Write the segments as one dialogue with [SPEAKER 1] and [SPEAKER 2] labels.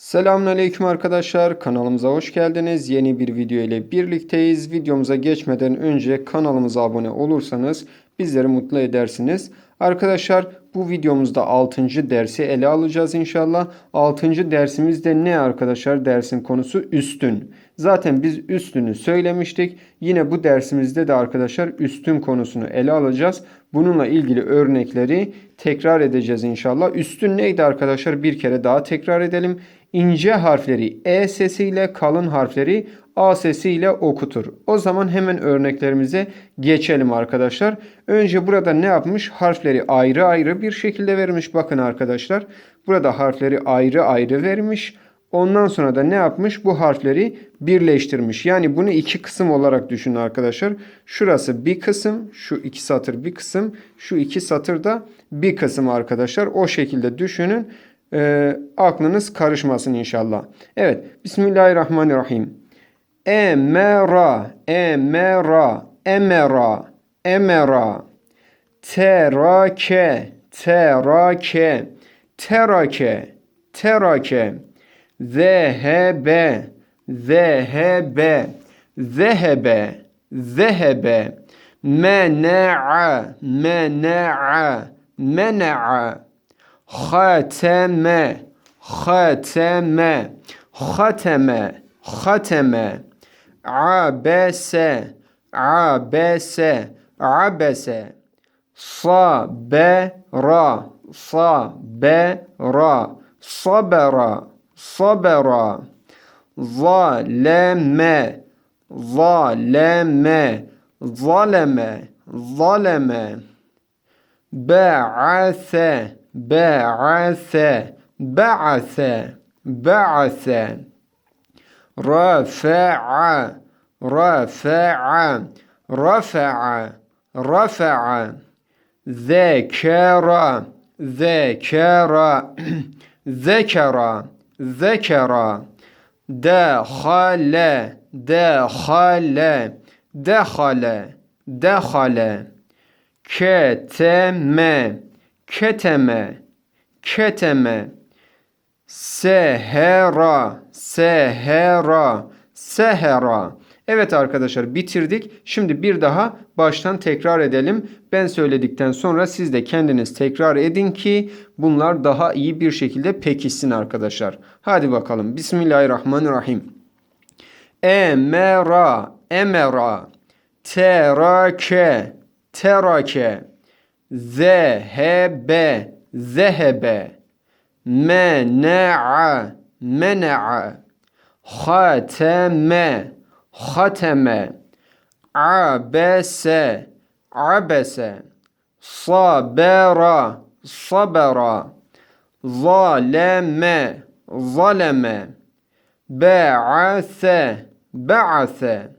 [SPEAKER 1] Selamünaleyküm arkadaşlar. Kanalımıza hoş geldiniz. Yeni bir video ile birlikteyiz. Videomuza geçmeden önce kanalımıza abone olursanız bizleri mutlu edersiniz. Arkadaşlar bu videomuzda 6. dersi ele alacağız inşallah. 6. dersimizde ne arkadaşlar? Dersin konusu üstün. Zaten biz üstünü söylemiştik. Yine bu dersimizde de arkadaşlar üstün konusunu ele alacağız. Bununla ilgili örnekleri tekrar edeceğiz inşallah. Üstün neydi arkadaşlar? Bir kere daha tekrar edelim. İnce harfleri E sesiyle kalın harfleri A sesiyle okutur. O zaman hemen örneklerimize geçelim arkadaşlar. Önce burada ne yapmış? Harfleri ayrı ayrı bir şekilde vermiş. Bakın arkadaşlar. Burada harfleri ayrı ayrı vermiş. Ondan sonra da ne yapmış? Bu harfleri birleştirmiş. Yani bunu iki kısım olarak düşünün arkadaşlar. Şurası bir kısım, şu iki satır bir kısım, şu iki satır da bir kısım arkadaşlar. O şekilde düşünün. Ee, aklınız karışmasın inşallah. Evet. Bismillahirrahmanirrahim. Emera, emera, emera, emera. Terake, terake, terake, terake. Zehebe, zehebe, zehebe, zehebe. Mena'a, mena'a, mena'a. Hateme, hateme, hateme, hateme. Abese, abese, abese. Sabera, sabera, sabera, sabera. Zaleme, zaleme, zaleme, zaleme. Ba'ase, ba'ase, ba'ase, ba'ase. Rafa'a, rafa'a, rafa'a, rafa'a. Zekera, zekera, zekera, zekera. Dehale, dehale, dehale, dehale. Keteme, keteme, keteme. Sehera, sehera, sehera. Evet arkadaşlar bitirdik. Şimdi bir daha baştan tekrar edelim. Ben söyledikten sonra siz de kendiniz tekrar edin ki bunlar daha iyi bir şekilde pekişsin arkadaşlar. Hadi bakalım. Bismillahirrahmanirrahim. Emera, emera. Terake, terake. Zehebe, zehebe. Mena'a, mena'a. Hateme, hateme. Abese, abese. Sabera, sabera. Zaleme, zaleme. Ba'ase, ba'ase.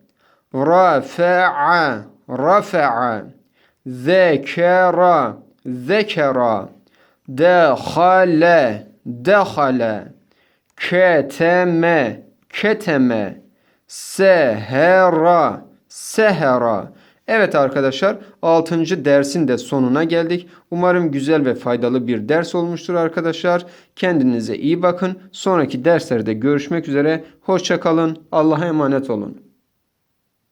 [SPEAKER 1] Rafa'a, rafa'a. Zekera, zekera. Dehale, dehale. Keteme, keteme. Sehera, sehera. Evet arkadaşlar 6. dersin de sonuna geldik. Umarım güzel ve faydalı bir ders olmuştur arkadaşlar. Kendinize iyi bakın. Sonraki derslerde görüşmek üzere. Hoşçakalın. Allah'a emanet olun.